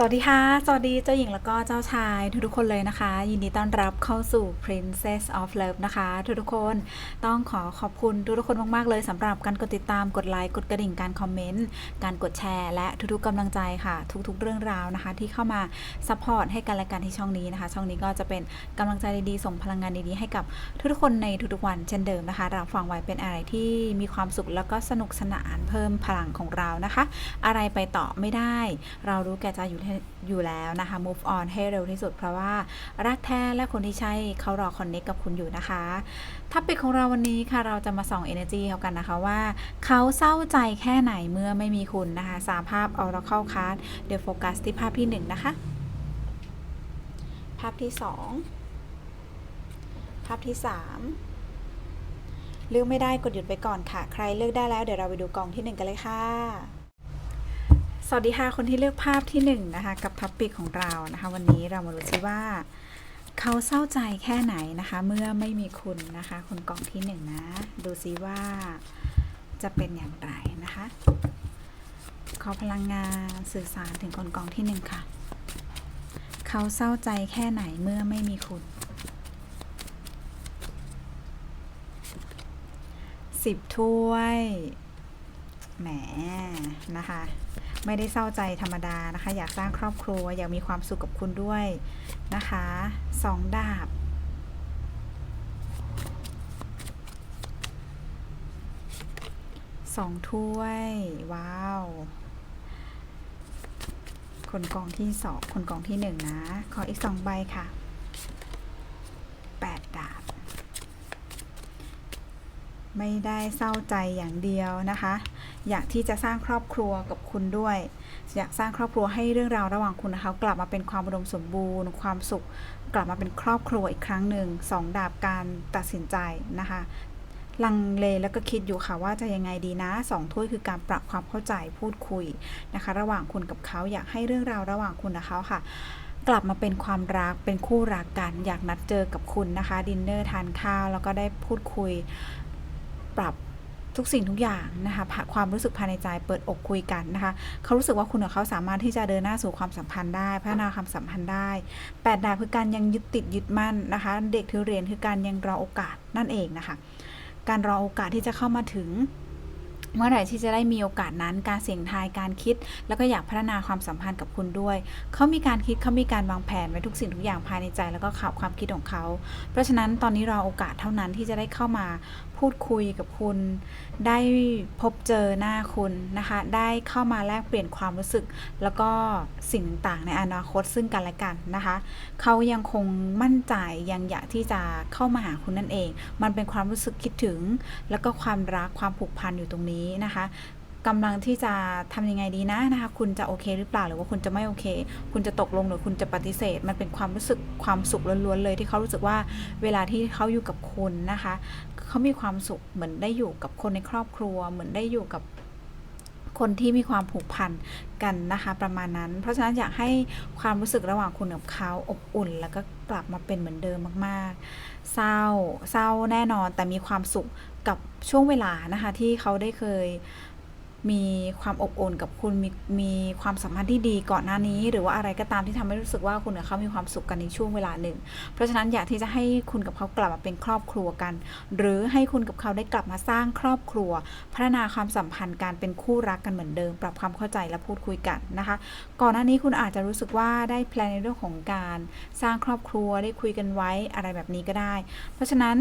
สวัสดีค่ะ สวัสดีเจ้าหญิงแล้วก็เจ้าชายทุกๆคนเลยนะคะ ยินดีต้อนรับเข้าสู่ Princess of Love นะคะ ทุกๆคนต้องขอขอบคุณทุกๆคนมากๆเลยสำหรับการกดติดตามกดไลค์กดกระดิ่งการคอมเมนต์การกดแชร์ และทุกๆกำลังใจค่ะ ทุกๆเรื่องราวนะคะ ที่เข้ามาซัพพอร์ตให้กันและกันที่ช่องนี้นะคะ ช่องนี้ก็จะเป็นกำลังใจดีๆส่งพลังงานดีๆให้กับทุกๆคนในทุกๆวันเช่นเดิมนะคะรับฟังไว้เป็นอะไรที่มีความสุขแล้วก็สนุกสนานเพิ่มพลังของเรานะคะ อะไรไปต่อไม่ได้ เรารู้แก่ใจอยู่อยู่แล้วนะคะ move on ให้เร็วที่สุด เพราะว่ารักแท้และคนที่ใช่เขารอ connect กับคุณอยู่นะคะท็อปิกของเราวันนี้ค่ะเราจะมาส่อง energy เขากันนะคะว่า เขาเศร้าใจแค่ไหนเมื่อไม่มีคุณนะคะสามภาพ oracle card เดี๋ยวโฟกัสที่ภาพที่หนึ่งนะคะ ภาพที่สองภาพที่สามเลือกไม่ได้กดหยุดไปก่อนค่ะ ใครเลือกได้แล้วเดี๋ยวเราไปดูกองที่หนึ่งกันเลยค่ะ สวัสดีค่ะคนที่เลือกภาพที่หนึ่งนะคะกับท็อปปิกของเรานะคะวันนี้เรามาดูซิว่า เขาเศร้าใจแค่ไหนนะคะ เมื่อไม่มีคุณนะคะ คนกองที่หนึ่งนะดูซิว่าจะเป็นอย่างไรนะคะ ขอพลังงานสื่อสารถึงคนกองที่หนึ่งค่ะ เขาเศร้าใจแค่ไหนเมื่อไม่มีคุณสิบถ้วยแหมนะคะ ไม่ได้เศร้าใจธรรมดานะคะ อยากสร้างครอบครัว อยากมีความสุขกับคุณด้วยนะคะสองดาบสองถ้วย ว้าว คนกองที่สองคนกองที่หนึ่งนะ ขออีกสองใบค่ะแปดดาบ ไม่ได้เศร้าใจอย่างเดียวนะคะ อยากที่จะสร้างครอบครัวกับคุณด้วย อยากสร้างครอบครัวให้เรื่องราวระหว่างคุณนะคะกลับมาเป็นความอุดมสมบูรณ์ ความสุข กลับมาเป็นครอบครัวอีกครั้งหนึ่งสองดาบการตัดสินใจนะคะลังเลแล้วก็คิดอยู่ค่ะว่าจะยังไงดีนะสองถ้วยคือการปรับความเข้าใจพูดคุยนะคะ ระหว่างคุณกับเขาอยากให้เรื่องราวระหว่างคุณกับเขาค่ะ กลับมาเป็นความรักเป็นคู่รักกันอยากนัดเจอกับคุณนะคะ ดินเนอร์ทานข้าวแล้วก็ได้พูดคุย ปรับ ทุกสิ่งทุกอย่างนะคะความรู้สึกภายในใจเปิดอกคุยกันนะคะเขารู้สึกว่าคุณกับเขาสามารถที่จะเดินหน้าสู่ความสัมพันธ์ได้พัฒนาความสัมพันธ์ได้แปดดาบคือการยังยึดติดยึดมั่นนะคะ เด็กถือเรียญคือการยังรอโอกาสนั่นเองนะคะ การรอโอกาสที่จะเข้ามาถึงเมื่อไหร่ที่จะได้มีโอกาสนั้นการเสี่ยงทายการคิด แล้วก็อยากพัฒนาความสัมพันธ์กับคุณด้วย เขามีการคิดเขามีการวางแผนไว้ทุกสิ่งทุกอย่างภายในใจ แล้วก็ขับความคิดของเขา เพราะฉะนั้นตอนนี้รอโอกาสเท่านั้นที่จะได้เข้ามา พูดคุยกับคุณ ได้พบเจอหน้าคุณนะคะ ได้เข้ามาแลกเปลี่ยนความรู้สึก แล้วก็สิ่งต่างในอนาคตซึ่งกันและกันนะคะ เขายังคงมั่นใจยังอยากที่จะเข้ามาหาคุณนั่นเอง มันเป็นความรู้สึกคิดถึง แล้วก็ความรักความผูกพันอยู่ตรงนี้นะคะกำลังที่จะทำยังไงดีนะนะคะ คุณจะโอเคหรือเปล่าหรือว่าคุณจะไม่โอเค คุณจะตกลงหรือคุณจะปฏิเสธ มันเป็นความรู้สึกความสุขล้วนๆเลยที่เขารู้สึกว่าเวลาที่เขาอยู่กับคุณนะคะ เขามีความสุขเหมือนได้อยู่กับคนในครอบครัว เหมือนได้อยู่กับคนที่มีความผูกพันกันนะคะ ประมาณนั้น เพราะฉะนั้นอยากให้ความรู้สึกระหว่างคุณกับเขาอบอุ่น แล้วก็กลับมาเป็นเหมือนเดิมมาก ๆ เศร้า เศร้าแน่นอนแต่มีความสุขกับช่วงเวลานะคะ ที่เขาได้เคย มีความอบอุ่นกับคุณมีมีความสัมพันธ์ที่ดีก่อนหน้านี้ หรือว่าอะไรก็ตามที่ทำให้รู้สึกว่าคุณกับเขามีความสุขกันในช่วงเวลาหนึ่ง เพราะฉะนั้นอยากที่จะให้คุณกับเขากลับมาเป็นครอบครัวกัน หรือให้คุณกับเขาได้กลับมาสร้างครอบครัว พัฒนาความสัมพันธ์การเป็นคู่รักกันเหมือนเดิม ปรับความเข้าใจและพูดคุยกันนะคะ ก่อนหน้านี้คุณอาจจะรู้สึกว่าได้แพลนในเรื่องของการสร้างครอบครัวได้คุยกันไว้อะไรแบบนี้ก็ได้ เพราะฉะนั้น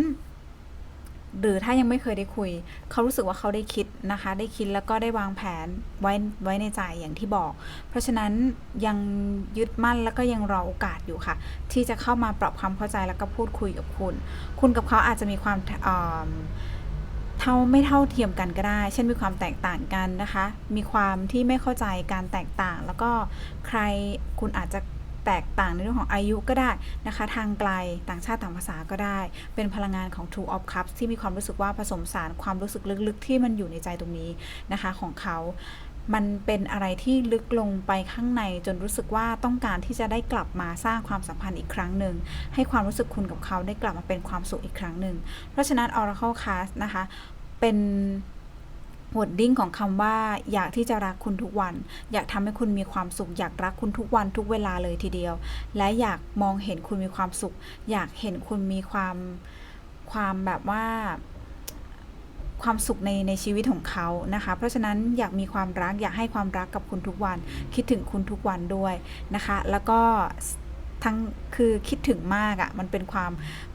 หรือถ้ายังไม่เคยได้คุย เขารู้สึกว่าเขาได้คิดนะคะ ได้คิดแล้วก็ได้วางแผนไว้ไว้ในใจอย่างที่บอก เพราะฉะนั้นยังยึดมั่นแล้วก็ยังรอโอกาสอยู่ค่ะ ที่จะเข้ามาปรับความเข้าใจแล้วก็พูดคุยกับคุณ คุณกับเขาอาจจะมีความเท่าไม่เท่าเทียมกันก็ได้ เช่นมีความแตกต่างกันนะคะ มีความที่ไม่เข้าใจการแตกต่าง แล้วก็ใครคุณอาจจะ แตกต่างในเรื่องของอายุก็ได้นะคะ ทางไกลต่างชาติต่างภาษาก็ได้ เป็นพลังงานของ Two of Cups ที่มีความรู้สึกว่าผสมสารความรู้สึกลึกๆ ที่มันอยู่ในใจตรงนี้นะคะของเขามันเป็นอะไรที่ลึกลงไปข้างในจนรู้สึกว่าต้องการที่จะได้กลับมาสร้างความสัมพันธ์อีกครั้งหนึ่ง ให้ความรู้สึกคุณกับเขาได้กลับมาเป็นความสุขอีกครั้งหนึ่ง เพราะฉะนั้น Oracle Card นะคะ เป็น วดดิ้งของคำว่า อยากที่จะรักคุณทุกวัน อยากทำให้คุณมีความสุข อยากรักคุณทุกวันทุกเวลาเลยทีเดียว และอยากมองเห็นคุณมีความสุข อยากเห็นคุณมีความความแบบว่าความสุขในในชีวิตของเขานะคะ เพราะฉะนั้นอยากมีความรักอยากให้ความรักกับคุณทุกวัน คิดถึงคุณทุกวันด้วยนะคะ แล้วก็ ทั้งคือคิดถึงมากอะ่ะมันเป็นความ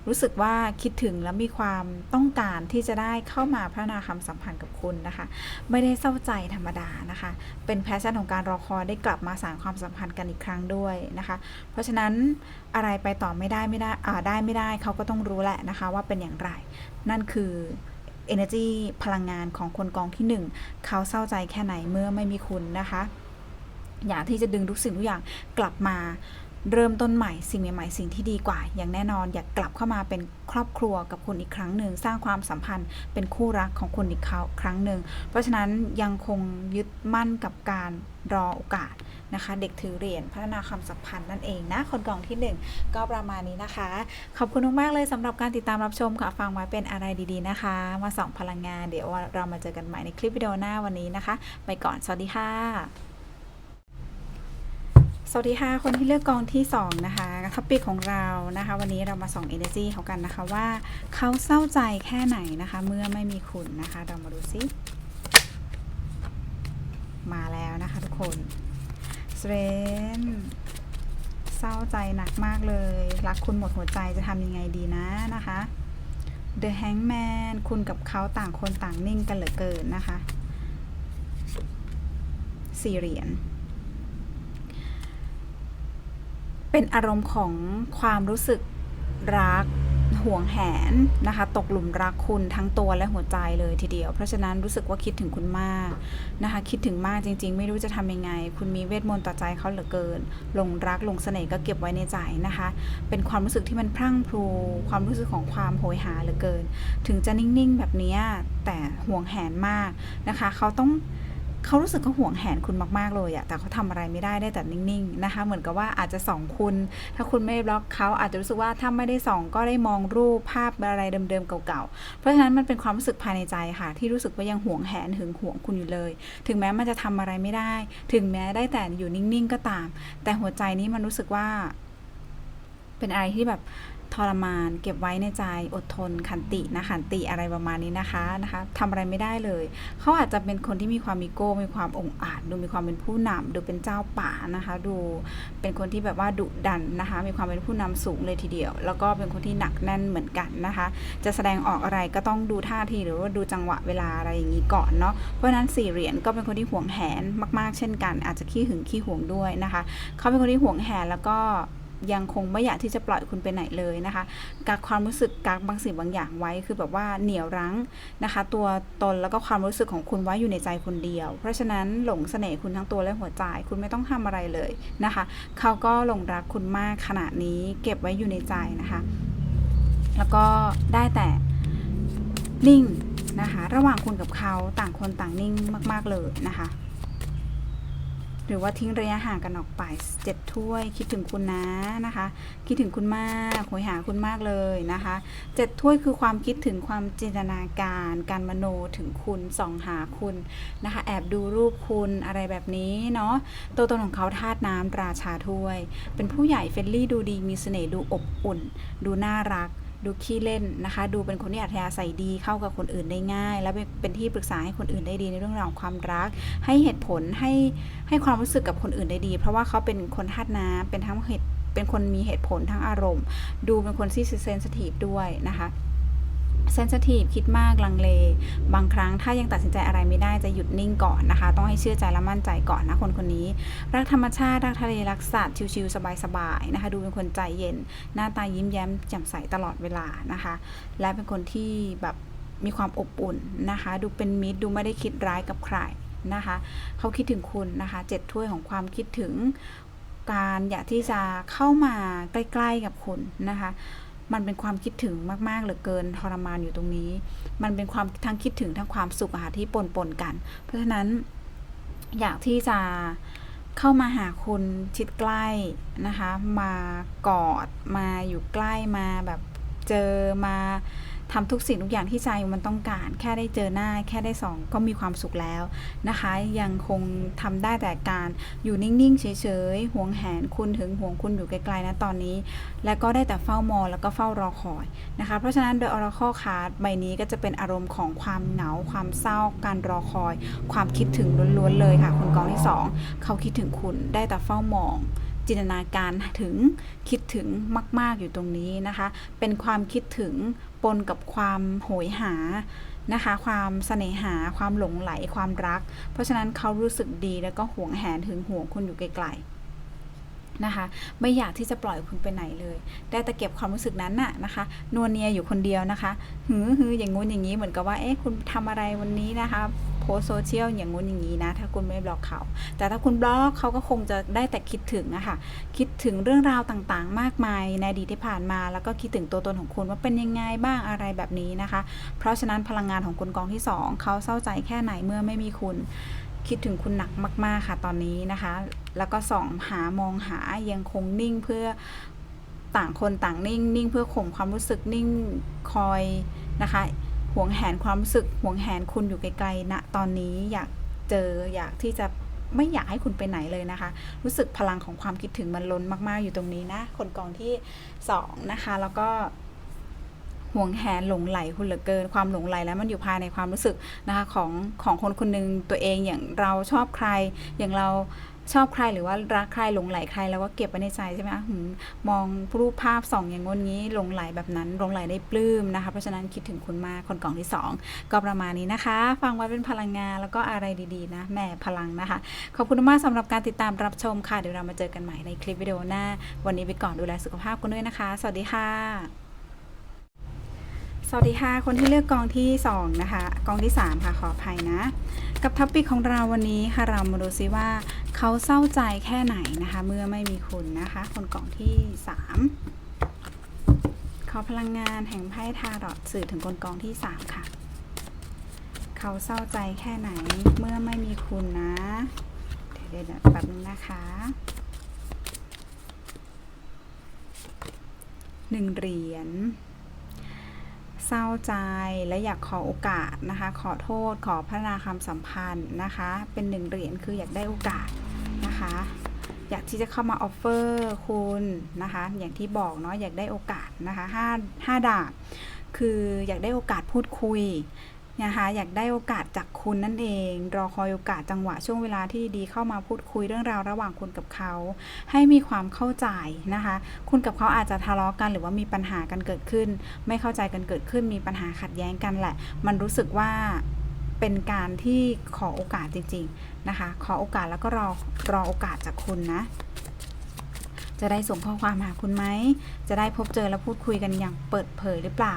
รู้สึกว่าคิดถึงแล้วมีความต้องการที่จะได้เข้ามาพัฒนาความสัมพันธ์กับคุณนะคะ ไม่ได้เศร้าใจธรรมดานะคะ เป็นแพชชั่นของการรอคอยได้กลับมาสานความสัมพันธ์กันอีกครั้งด้วยนะคะ เพราะฉะนั้นอะไรไปต่อไม่ได้ไม่ได้อ่าได้ไม่ได้เขาก็ต้องรู้แหละนะคะว่าเป็นอย่างไร นั่นคือ energy พลังงานของคนกองที่ 1 เขาเศร้าใจแค่ไหนเมื่อไม่มีคุณนะคะ อยากที่จะดึงทุกสิ่งทุกอย่างกลับมา เริ่มต้นใหม่สิ่งใหม่ๆสิ่งที่ดีกว่า อย่างแน่นอนอยากกลับเข้ามาเป็นครอบครัวกับคุณอีกครั้งหนึ่งสร้างความสัมพันธ์เป็นคู่รักของคุณอีกครั้งหนึ่งเพราะฉะนั้นยังคงยึดมั่นกับการรอโอกาสนะคะ เด็กถือเหรียญพัฒนาความสัมพันธ์นั่นเองนะคนกองที่หนึ่งก็ประมาณนี้นะคะ ขอบคุณมากๆเลยสำหรับการติดตามรับชมค่ะฟังไว้เป็นอะไรดีๆนะคะ มาส่องพลังงานเดี๋ยวเรามาเจอกันใหม่ในคลิปวิดีโอหน้าวันนี้นะคะ ไปก่อนสวัสดีค่ะ สวัสดีค่ะ คนที่เลือกกองที่ 2 นะคะท็อปิกของเรานะคะ วันนี้เรามาส่อง energy เขากันนะคะว่าเขาเศร้าใจแค่ไหนนะคะ เมื่อไม่มีคุณนะคะ เรามาดูซิ มาแล้วนะคะทุกคนสเรนเศร้าใจหนักมากเลย รักคุณหมดหัวใจจะทำยังไงดีนะนะคะ The Hangman คุณกับเขาต่างคนต่างนิ่งกันเหลือเกินนะคะสี่เหรียญ เป็นอารมณ์ของความรู้สึกรักห่วงแหนนะคะ ตกหลุมรักคุณทั้งตัวและหัวใจเลยทีเดียว เพราะฉะนั้นรู้สึกว่าคิดถึงคุณมากนะคะ คิดถึงมากจริง ๆ ไม่รู้จะทำยังไง คุณมีเวทมนต์ต่อใจเขาเหลือเกินหลงรักหลงเสน่ห์ก็เก็บไว้ในใจนะคะ เป็นความรู้สึกที่มันพรั่งพรูความรู้สึกของความโหยหาเหลือเกิน ถึงจะนิ่งๆ แบบนี้แต่ห่วงแหนมากนะคะ เขาต้อง เขารู้สึกเขาห่วงแหนคุณมาก ๆ เลยอะแต่เขาทำอะไรไม่ได้ได้แต่นิ่ง ๆ นะคะ เหมือนกับว่าอาจจะส่องคุณ ถ้าคุณไม่บล็อกเขาอาจจะรู้สึกว่าถ้าไม่ได้ส่องก็ได้มองรูปภาพอะไรเดิม ๆ เก่า ๆ เพราะฉะนั้นมันเป็นความรู้สึกภายในใจค่ะ ที่รู้สึกว่ายังห่วงแหนหึงห่วงคุณอยู่เลย ถึงแม้มันจะทำอะไรไม่ได้ ถึงแม้ได้แต่อยู่นิ่ง ๆ ก็ตาม แต่หัวใจนี้มันรู้สึกว่า เป็นอะไรที่แบบ ทรมาน เก็บไว้ในใจอดทน ขันตินะขันติอะไรประมาณนี้นะคะนะคะทำอะไรไม่ได้เลย เขาอาจจะเป็นคนที่มีความมีโก้ มีความองอาจ ดูมีความเป็นผู้นำดูเป็นเจ้าป่านะคะ ดูเป็นคนที่แบบว่าดุดันนะคะ มีความเป็นผู้นำสูงเลยทีเดียว แล้วก็เป็นคนที่หนักแน่นเหมือนกันนะคะ จะแสดงออกอะไรก็ต้องดูท่าทีหรือว่าดูจังหวะเวลาอะไรอย่างนี้ก่อนเนาะเพราะฉะนั้นสี่เหรียญก็เป็นคนที่ห่วงแหนมาก ๆ เช่นกัน อาจจะขี้หึงขี้ห่วงด้วยนะคะ เขาเป็นคนที่ห่วงแหนแล้วก็ ยังคงไม่อยากที่จะปล่อยคุณไปไหนเลยนะคะกักความรู้สึกกักบางสิ่งบางอย่างไว้คือแบบว่าเหนียวรั้งนะคะ ตัวตนแล้วก็ความรู้สึกของคุณไว้อยู่ในใจคนเดียว เพราะฉะนั้นหลงเสน่ห์คุณทั้งตัวและหัวใจ คุณไม่ต้องทำอะไรเลยนะคะเขาก็หลงรักคุณมากขนาดนี้เก็บไว้อยู่ในใจนะคะ แล้วก็ได้แต่นิ่งนะคะ ระหว่างคุณกับเขาต่างคนต่างนิ่งมาก ๆ เลยนะคะ หรือว่าทิ้งระยะห่างกันออกไปเจ็ดถ้วย คิดถึงคุณนะนะคะ คิดถึงคุณมากโหยหาคุณมากเลยนะคะเจ็ดถ้วยคือความคิดถึงความจินตนาการ การมโนถึงคุณส่องหาคุณนะคะ แอบดูรูปคุณอะไรแบบนี้เนาะตัวตนของเขาธาตุน้ำราชาถ้วย เป็นผู้ใหญ่เฟรนลี่ดูดีมีเสน่ห์ดูอบอุ่น ดูน่ารัก ดูขี้เล่นนะคะ ดูเป็นคนที่อัธยาศัยดีเข้ากับคนอื่นได้ง่าย และเป็นที่ปรึกษาให้คนอื่นได้ดีในเรื่องราวของความรัก ให้เหตุผลให้ให้ความรู้สึกกับคนอื่นได้ดี เพราะว่าเขาเป็นคนธาตุน้ำเป็นทั้งเหตุเป็นคนมีเหตุผลทั้งอารมณ์ ดูเป็นคนที่เซนสทีฟด้วยนะคะ เซนซิทีฟคิดมากลังเล บางครั้งถ้ายังตัดสินใจอะไรไม่ได้จะหยุดนิ่งก่อนนะคะ ต้องให้เชื่อใจและมั่นใจก่อนนะคนคนนี้ รักธรรมชาติ รักทะเลรักสัตว์ชิวๆสบายๆนะคะ ดูเป็นคนใจเย็น หน้าตายิ้มแย้มแจ่มใสตลอดเวลานะคะ และเป็นคนที่แบบมีความอบอุ่นนะคะ ดูเป็นมิตรดูไม่ได้คิดร้ายกับใครนะคะเขาคิดถึงคุณนะคะเจ็ดถ้วยของความคิดถึงการอยากที่จะเข้ามาใกล้ ๆกับคุณนะคะ มันเป็นความคิดถึงมากๆเหลือเกินทรมานอยู่ตรงนี้ มันเป็นความทั้งคิดถึงทั้งความสุขอะค่ะที่ปนปนๆกัน เพราะฉะนั้นอยากที่จะเข้ามาหาคุณชิดใกล้นะคะ มากอดมาอยู่ใกล้มาแบบเจอมา ทำทุกสิ่งทุกอย่างที่ใจมันต้องการ แค่ได้เจอหน้า แค่ได้ส่องก็มีความสุขแล้วนะคะ ยังคงทำได้แต่การอยู่นิ่งๆ เฉยๆห่วงแหนคุณถึงห่วงคุณอยู่ไกลๆนะตอนนี้ และก็ได้แต่เฝ้ามองแล้วก็เฝ้ารอคอยนะคะ เพราะฉะนั้นโดย Oracle Card ใบนี้ก็จะเป็นอารมณ์ของความเหงาความเศร้าการรอคอย ความคิดถึงล้วนๆเลยค่ะคุณกองที่สองเขาคิดถึงคุณได้แต่เฝ้ามองจินตนาการถึงคิดถึงมาก ๆ อยู่ตรงนี้นะคะ เป็นความคิดถึง ปนกับความโหยหานะคะ ความเสน่หา ความหลงไหล ความรัก เพราะฉะนั้นเขารู้สึกดีแล้วก็หวงแหนถึงห่วงคุณอยู่ไกลๆนะคะ ไม่อยากที่จะปล่อยคุณไปไหนเลย ได้แต่เก็บความรู้สึกนั้นน่ะนะคะนวลเนียอยู่คนเดียวนะคะ หือหืออย่างงู้นอย่างนี้เหมือนกับว่า เอ๊ะคุณทำอะไรวันนี้นะคะ โพสโซเชียลอย่างงู้นอย่างนี้นะ ถ้าคุณไม่บล็อกเขา แต่ถ้าคุณบล็อกเขาก็คงจะได้แต่คิดถึงอะค่ะ คิดถึงเรื่องราวต่างๆ มากมายในอดีตที่ผ่านมา แล้วก็คิดถึงตัวตนของคุณว่าเป็นยังไงบ้างอะไรแบบนี้นะคะ เพราะฉะนั้นพลังงานของคุณกองที่ 2 เขาเศร้าใจแค่ไหนเมื่อไม่มีคุณ คิดถึงคุณหนักมาก ๆค่ะตอนนี้นะคะ แล้วก็ส่องหามองหายังคงนิ่งเพื่อต่างคนต่างนิ่งนิ่งเพื่อข่มความรู้สึกนิ่งคอยนะคะ หวงแหนความรู้สึกหวงแหนคุณอยู่ไกลๆณตอนนี้อยากเจออยากที่จะไม่อยากให้คุณไปไหนเลยนะคะ รู้สึกพลังของความคิดถึงมันล้นมากๆอยู่ตรงนี้นะ คนกองที่สองนะคะ แล้วก็ห่วงแหนหลงไหลคุณเหลือเกิน ความหลงไหลแล้วมันอยู่ภายในความรู้สึกนะคะของของคนคนหนึ่งตัวเองอย่างเราชอบใครอย่างเรา ชอบใครหรือว่ารักใครหลงไหลใครแล้วก็เก็บไว้ในใจใช่ไหมคะมองรูปภาพส่องอย่างงนงี้หลงไหลแบบนั้นหลงไหลได้ปลื้มนะคะ เพราะฉะนั้นคิดถึงคุณมากคนกล่องที่สองก็ประมาณนี้นะคะ ฟังไว้เป็นพลังงานแล้วก็อะไรดีๆนะแหม่พลังนะคะ ขอบคุณมากสำหรับการติดตามรับชมค่ะ เดี๋ยวเรามาเจอกันใหม่ในคลิปวิดีโอหน้า วันนี้ไปก่อนดูแลสุขภาพกันด้วยนะคะ สวัสดีค่ะ สวัสดีค่ะ คนที่เลือกกองที่ 2 นะคะ กองที่ 3 ค่ะขออภัยนะ กับท็อปิกของเราวันนี้ค่ะเรามาดูซิว่าเขาเศร้าใจแค่ไหนนะคะ เมื่อไม่มีคุณนะคะ คนกองที่ 3 ขอพลังงานแห่งไพ่ทารอตสื่อถึงคนกองที่ 3 ค่ะ เขาเศร้าใจแค่ไหนเมื่อไม่มีคุณนะ เดี๋ยวเดี๋ยวแป๊บนึงนะคะหนึ่งเหรียญ เศร้าใจและอยากขอโอกาสนะคะ ขอโทษขอพัฒนาความสัมพันธ์นะคะ เป็นหนึ่งเหรียญคืออยากได้โอกาสนะคะ อยากที่จะเข้ามาออฟเฟอร์คุณนะคะ อย่างที่บอกเนาะอยากได้โอกาสนะคะห้าห้าดาบคืออยากได้โอกาสพูดคุย นะคะอยากได้โอกาสจากคุณนั่นเอง รอคอยโอกาสจังหวะช่วงเวลาที่ดีเข้ามาพูดคุยเรื่องราวระหว่างคุณกับเขา ให้มีความเข้าใจนะคะ คุณกับเขาอาจจะทะเลาะกันหรือว่ามีปัญหากันเกิดขึ้น ไม่เข้าใจกันเกิดขึ้น มีปัญหาขัดแย้งกันแหละ มันรู้สึกว่าเป็นการที่ขอโอกาสจริง ๆนะคะ ขอโอกาสแล้วก็รอรอโอกาสจากคุณนะจะได้ส่งข้อความหาคุณไหม จะได้พบเจอและพูดคุยกันอย่างเปิดเผยหรือเปล่า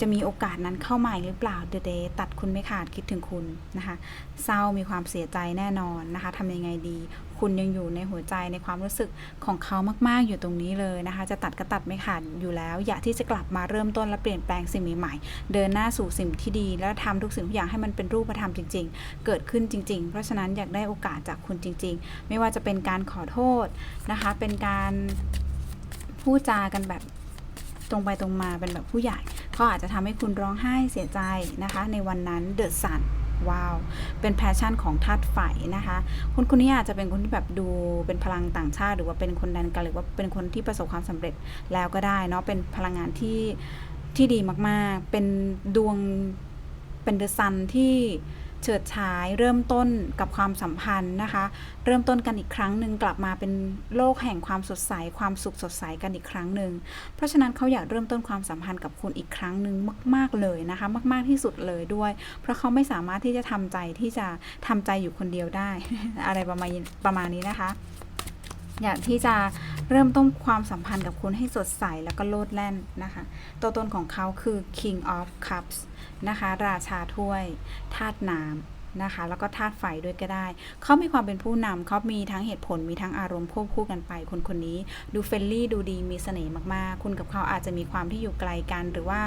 จะมีโอกาสนั้นเข้ามาอีกหรือเปล่าเดเดตัดคุณไม่ขาดคิดถึงคุณนะคะ เศร้ามีความเสียใจแน่นอนนะคะทำยังไงดี คุณยังอยู่ในหัวใจในความรู้สึกของเขามาก ๆ อยู่ตรงนี้เลยนะคะ จะตัดก็ตัดไม่ขาดอยู่แล้ว อยากที่จะกลับมาเริ่มต้นและเปลี่ยนแปลงสิ่งใหม่ๆเดินหน้าสู่สิ่งที่ดี แล้วทำทุกสิ่งทุกอย่างให้มันเป็นรูปธรรมจริง ๆ เกิดขึ้นจริง ๆ เพราะฉะนั้นอยากได้โอกาสจากคุณจริง ๆ ไม่ว่าจะเป็นการขอโทษนะคะ เป็นการพูดจากันแบบตรงไปตรงมาเป็นแบบผู้ใหญ่ เขาอาจจะทำให้คุณร้องไห้เสียใจนะคะ ในวันนั้นเดอะสันว้าว เป็นแพชชั่นของธาตุไฟนะคะ คนคนนี้อาจจะเป็นคนที่แบบดูเป็นพลังต่างชาติ หรือว่าเป็นคนแดนไกันหรือว่าเป็นคนที่ประสบความสำเร็จแล้วก็ได้เนาะ เป็นพลังงานที่ที่ดีมากๆ เป็นดวงเป็นเดอะซันที่ เฉิดฉายเริ่มต้นกับความสัมพันธ์นะคะ เริ่มต้นกันอีกครั้งหนึ่งกลับมาเป็นโลกแห่งความสดใสความสุขสดใสกันอีกครั้งหนึ่งเพราะฉะนั้นเขาอยากเริ่มต้นความสัมพันธ์กับคุณอีกครั้งหนึ่งมาก ๆเลยนะคะ มาก ๆที่สุดเลยด้วย เพราะเขาไม่สามารถที่จะทำใจที่จะทำใจอยู่คนเดียวได้ อะไรประมาณประมาณนี้นะคะ อยากที่จะเริ่มต้นความสัมพันธ์กับคุณให้สดใสแล้วก็โลดแล่นนะคะ ตัวตนของเขาคือ King of Cups นะคะ ราชาถ้วยธาตุน้ำ นะคะ แล้วก็ธาตุไฟด้วยก็ได้ เขามีความเป็นผู้นำเขามีทั้งเหตุผลมีทั้งอารมณ์ควบคู่กันไป คนคนนี้ดูเฟรนลี่ดูดีมีเสน่ห์มากๆ คุณกับเขาอาจจะมีความที่อยู่ไกลกัน หรือว่า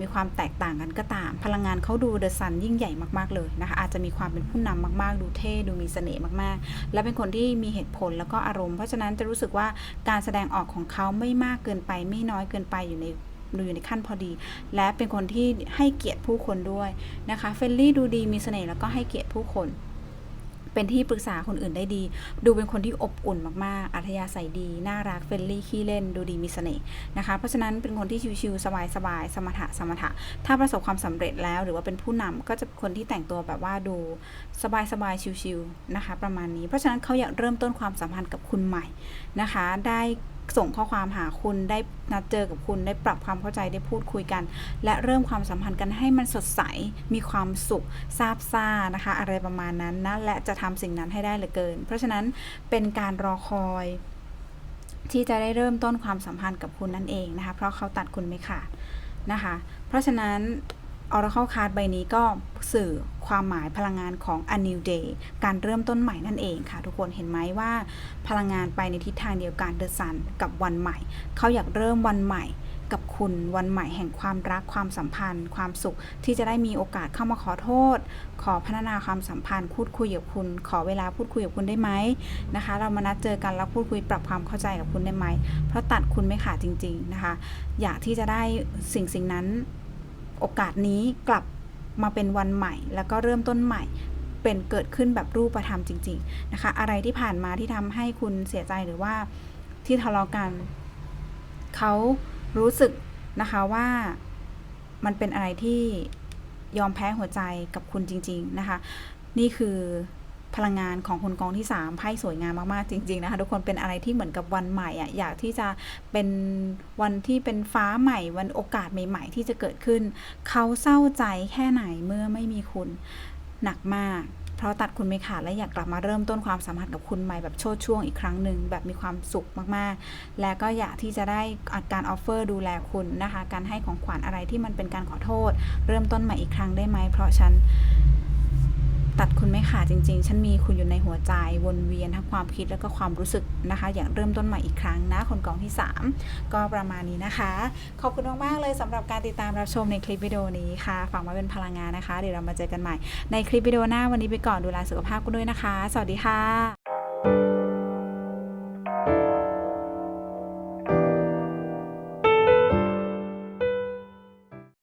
มีความแตกต่างกันก็ตาม พลังงานเขาดูเดอะซันยิ่งใหญ่มากๆเลยนะคะ อาจจะมีความเป็นผู้นำมากๆ ดูเท่ดูมีเสน่ห์มากๆ และเป็นคนที่มีเหตุผลแล้วก็อารมณ์ เพราะฉะนั้นจะรู้สึกว่าการแสดงออกของเขาไม่มากเกินไปไม่น้อยเกินไปอยู่ใน อยู่ในขั้นพอดี และเป็นคนที่ให้เกียรติผู้คนด้วยนะคะเฟรนลี่ดูดีมีเสน่ห์แล้วก็ให้เกียรติผู้คน เป็นที่ปรึกษาคนอื่นได้ดี ดูเป็นคนที่อบอุ่นมากๆ อัธยาศัยดี น่ารักเฟรนลี่ขี้เล่น ดูดีมีเสน่ห์นะคะ เพราะฉะนั้นเป็นคนที่ชิวๆสบายๆสมถะสมถะ ถ้าประสบความสำเร็จแล้วหรือว่าเป็นผู้นำก็จะเป็นคนที่แต่งตัวแบบว่าดูสบายๆชิวๆนะคะ ประมาณนี้ เพราะฉะนั้นเขาอยากเริ่มต้นความสัมพันธ์กับคุณใหม่นะคะ ได้ ส่งข้อความหาคุณได้นัดเจอกับคุณได้ปรับความเข้าใจได้พูดคุยกัน และเริ่มความสัมพันธ์กันให้มันสดใสมีความสุขซาบซ่านะคะ อะไรประมาณนั้นนะและจะทำสิ่งนั้นให้ได้เหลือเกิน เพราะฉะนั้นเป็นการรอคอย ที่จะได้เริ่มต้นความสัมพันธ์กับคุณนั่นเองนะคะ เพราะเขาตัดคุณไม่ขาดนะคะ เพราะฉะนั้น Oracle Card ใบนี้ก็สื่อความหมายพลังงานของ a new day การเริ่มต้นใหม่นั่นเองค่ะ ทุกคนเห็นไหมว่า พลังงานไปในทิศทางเดียวกัน The Sun กับวันใหม่ เขาอยากเริ่มวันใหม่กับคุณวันใหม่แห่งความรักความสัมพันธ์ ความสุขที่จะได้มีโอกาสเข้ามาขอโทษ ขอพัฒนาความสัมพันธ์พูดคุยกับคุณ ขอเวลาพูดคุยกับคุณได้ไหมนะคะ เรามานัดเจอกันแล้วพูดคุยปรับความเข้าใจกับคุณได้ไหมเพราะตัดคุณไม่ขาดจริง ๆนะคะ อยากที่จะได้สิ่งสิ่งนั้น โอกาสนี้กลับมาเป็นวันใหม่ แล้วก็เริ่มต้นใหม่เป็นเกิดขึ้นแบบรูปธรรมจริง ๆ นะคะ อะไรที่ผ่านมาที่ทำให้คุณเสียใจหรือว่าที่ทะเลาะกันเขารู้สึกนะคะว่ามันเป็นอะไรที่ยอมแพ้หัวใจกับคุณจริง ๆ นะคะ นี่คือ พลังงานของคนกองที่3ไพ่สวยงามมากๆจริง ๆ นะคะ ทุกคนเป็นอะไรที่เหมือนกับวันใหม่อะอยากที่จะเป็นวันที่เป็นฟ้าใหม่ วันโอกาสใหม่ ๆ ที่จะเกิดขึ้น เขาเศร้าใจแค่ไหนเมื่อไม่มีคุณหนักมากเพราะตัดคุณไม่ขาดและอยากกลับมาเริ่มต้นความสัมพันธ์กับคุณใหม่แบบโชดช่วงอีกครั้งหนึ่งแบบมีความสุขมากๆ และก็อยากที่จะได้การออฟเฟอร์ดูแลคุณนะคะ การให้ของขวัญอะไรที่มันเป็นการขอโทษ เริ่มต้นใหม่อีกครั้งได้ไหมเพราะฉัน ตัดคุณไม่ขาดจริง ๆ ฉันมีคุณอยู่ในหัวใจวนเวียนทั้งความคิดแล้วก็ความรู้สึกนะคะ อย่างเริ่มต้นใหม่อีกครั้งนะ คนกองที่ 3 ก็ประมาณนี้นะคะ ขอบคุณมากๆเลยสำหรับการติดตามรับชมในคลิปวิดีโอนี้ค่ะฝากมาเป็นพลังงานนะคะ เดี๋ยวเรามาเจอกันใหม่ในคลิปวิดีโอหน้าวันนี้ไปก่อนดูแลสุขภาพกันด้วยนะคะ สวัสดีค่ะ